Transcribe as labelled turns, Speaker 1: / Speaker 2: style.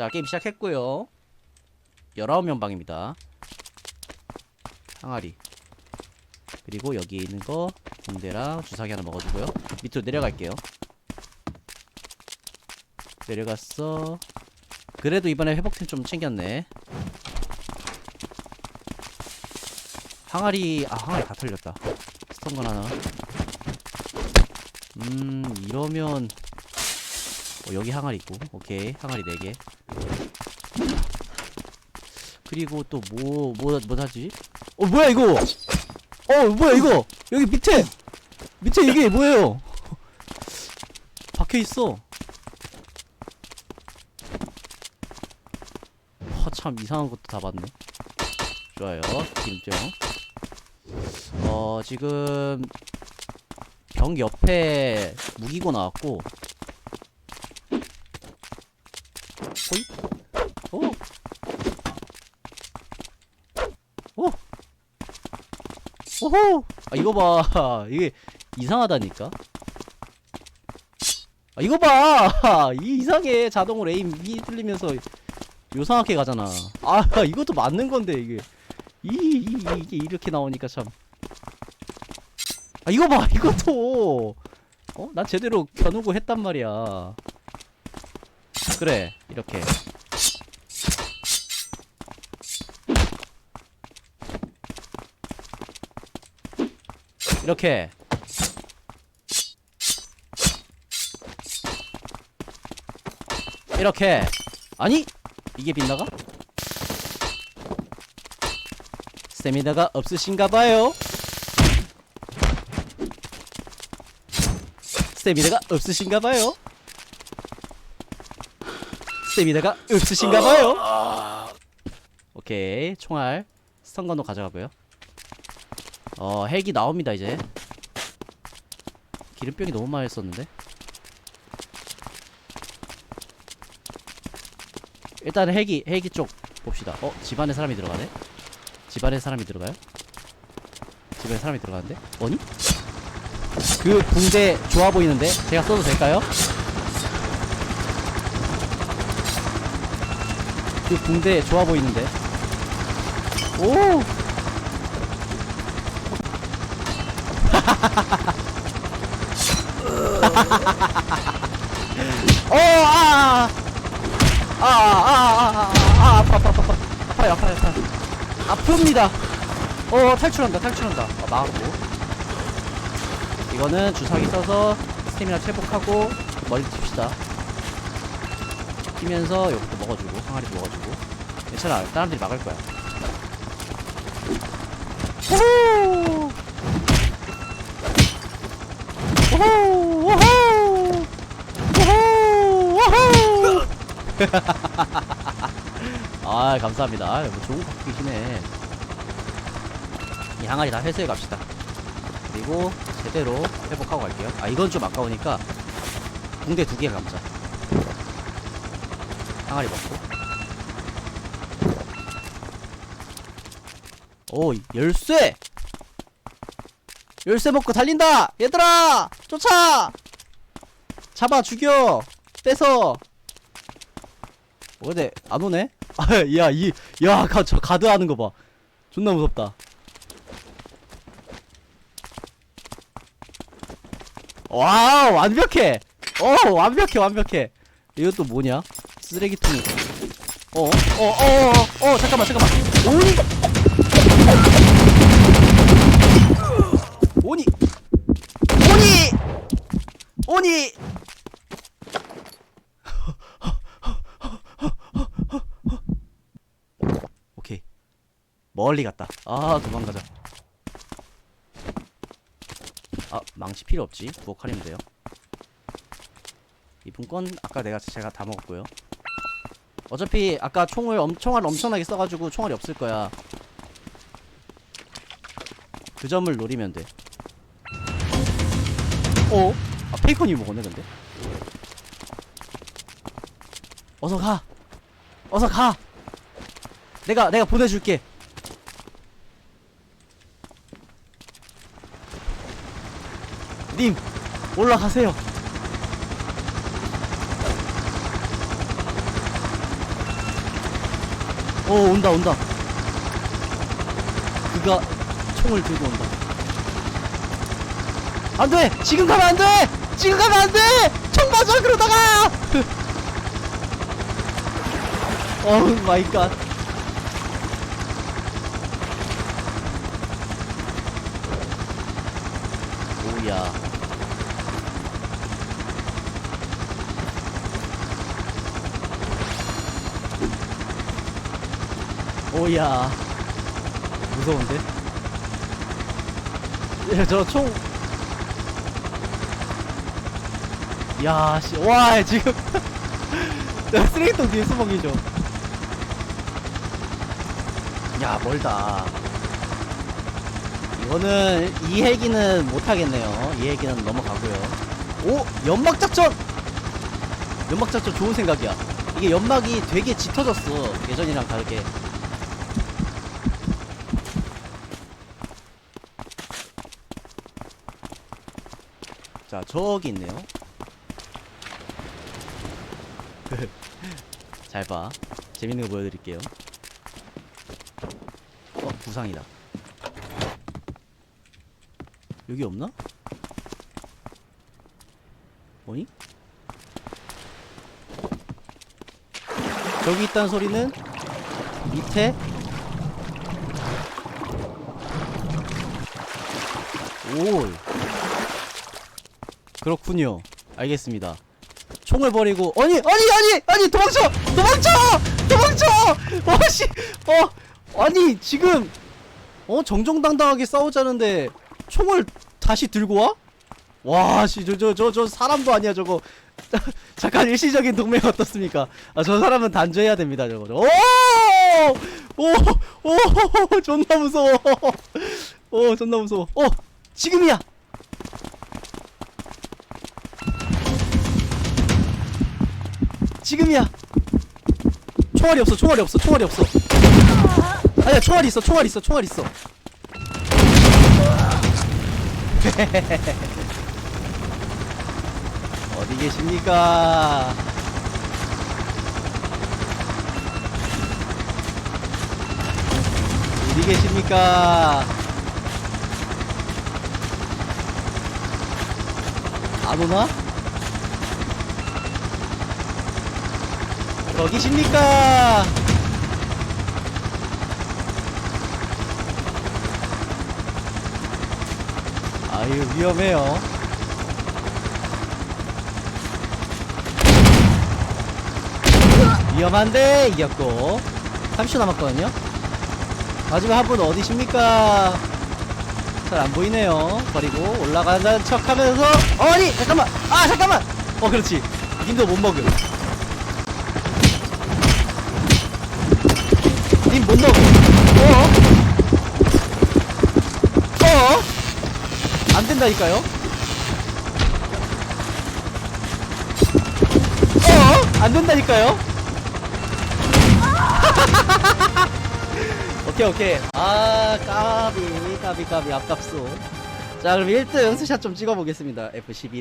Speaker 1: 자 게임 시작했고요. 19명 방입니다. 항아리. 그리고 여기 있는 거 붕대랑 주사기 하나 먹어주고요. 밑으로 내려갈게요. 내려갔어. 그래도 이번에 회복템 좀 챙겼네. 항아리 아 항아리 다 털렸다. 스턴건 하나. 음 이러면 어, 여기 항아리 있고. 오케이. 항아리 4개. 그리고 또뭐뭐 뭐 하지? 어 뭐야 이거? 어 뭐야 이거? 여기 밑에! 밑에 이게 뭐예요? 박혀 있어. 허참 이상한 것도 다 봤네. 좋아요. 김정 어 지금 병 옆에 무기고 나왔고 호이 오 오! 오호! 아 이거 봐. 이게 이상하다니까. 아 이거 봐! 이 이상해. 자동으로 에임 이 뚫리면서 요상하게 가잖아. 아 이것도 맞는 건데 이게. 이, 이, 이게 이렇게 나오니까 참. 아 이거 봐. 이것도. 어? 난 제대로 겨누고 했단 말이야 그래 이렇게. 이렇게. 이렇게. 아니 이게 빗나가? 스태미나가 없으신가봐요. 스태미나가 없으신가봐요 스태미나가 없으신가봐요. 오케이 총알 스턴건도 가져가고요. 어 헬기 나옵니다 이제. 기름병이 너무 많이 썼는데. 일단 헬기 헬기 쪽 봅시다. 어 집안에 사람이 들어가네? 집안에 사람이 들어가요? 집안에 사람이 들어가는데? 뭐니? 그 붕대 좋아 보이는데 제가 써도 될까요 그 붕대 좋아 보이는데 오 어, 아, 아, 아, 아, 아, 아, 아파, 아파, 아파, 아파요, 아파요, 아파요. 아픕니다. 어, 탈출한다, 탈출한다. 어, 막았고. 이거는 주사기 써서 스태미나 회복하고 멀리 튑시다. 뛰면서 이것도 먹어주고, 항아리도 먹어주고. 괜찮아, 사람들이 막을 거야. 호호! 호호! 호호! 호호! 호호! 아 감사합니다. 아, 뭐 좋은 계시네. 이 항아리 다 회수해 갑시다. 그리고 제대로 회복하고 갈게요. 아 이건 좀 아까우니까 붕대 두 개 감자. 항아리 먹고. 오 열쇠! 열쇠 먹고 달린다! 얘들아! 쫓아! 잡아 죽여! 뺏어! 어, 근데 안 오네? 아, 야, 이, 야, 가, 저 가드 하는 거 봐. 존나 무섭다. 와, 완벽해! 어, 완벽해, 완벽해. 이것도 뭐냐? 쓰레기통. 어, 어, 어, 어, 어, 잠깐만, 잠깐만. 오니! 오니! 오니! 오니! 멀리 갔다 아 도망가자 아 망치 필요 없지 부엌하려면 돼요 이 분권 아까 내가 제가 다 먹었고요 어차피 아까 총을 엄, 총알 엄청나게 써가지고 총알이 없을 거야 그 점을 노리면 돼 어? 아 페이컨이 먹었네 근데 어서 가 어서 가 내가 내가 보내줄게. 님 올라가세요. 어 온다 온다. 그가 총을 들고 온다. 안돼! 지금 가면 안돼! 지금 가면 안돼! 총 맞아 그러다가! 어우 마이 갓. 오야 오야 무서운데? 야, 저 총. 야, 씨. 와, 지금. 쓰레기통 뒤에 계죠. 야, 멀다. 이거는, 이 헬기는 못하겠네요. 이 헬기는 넘어가고요. 오! 연막작전! 연막작전 좋은 생각이야. 이게 연막이 되게 짙어졌어. 예전이랑 다르게. 저기 있네요. 잘 봐. 재밌는 거 보여드릴게요. 어, 부상이다. 여기 없나? 뭐니? 저기 있다는 소리는 밑에 오 그렇군요. 알겠습니다. 총을 버리고 아니 아니 아니 아니 도망쳐! 도망쳐! 도망쳐! 어씨! 어 아니 지금 어 정정당당하게 싸우자는데 총을 다시 들고 와? 와씨 저 저 저 저 사람도 아니야 저거. 잠깐 일시적인 동맹 어떻습니까? 아 저 사람은 단죄해야 됩니다 저거. 오오오 존나 무서워. 오 존나 무서워. 어 지금이야 지금이야. 총알이 없어. 총알이 없어. 총알이 없어. 아니야, 총알이 있어. 총알 있어. 총알 있어. 어디 계십니까? 어디 계십니까? 안 오나? 거기십니까? 아유 위험해요. 위험한데 이겼고 30초 남았거든요. 마지막 한 분 어디십니까? 잘 안 보이네요. 버리고 올라가는 척하면서 어, 아니 잠깐만 아 잠깐만 어 그렇지 님도 못 먹음. 님못 넣어. 어? 어? 안 된다니까요? 어? 안 된다니까요? 오케이, 오케이. 아, 까비, 까비, 까비, 아깝소. 자, 그럼 1등 스샷 좀 찍어보겠습니다. F12를.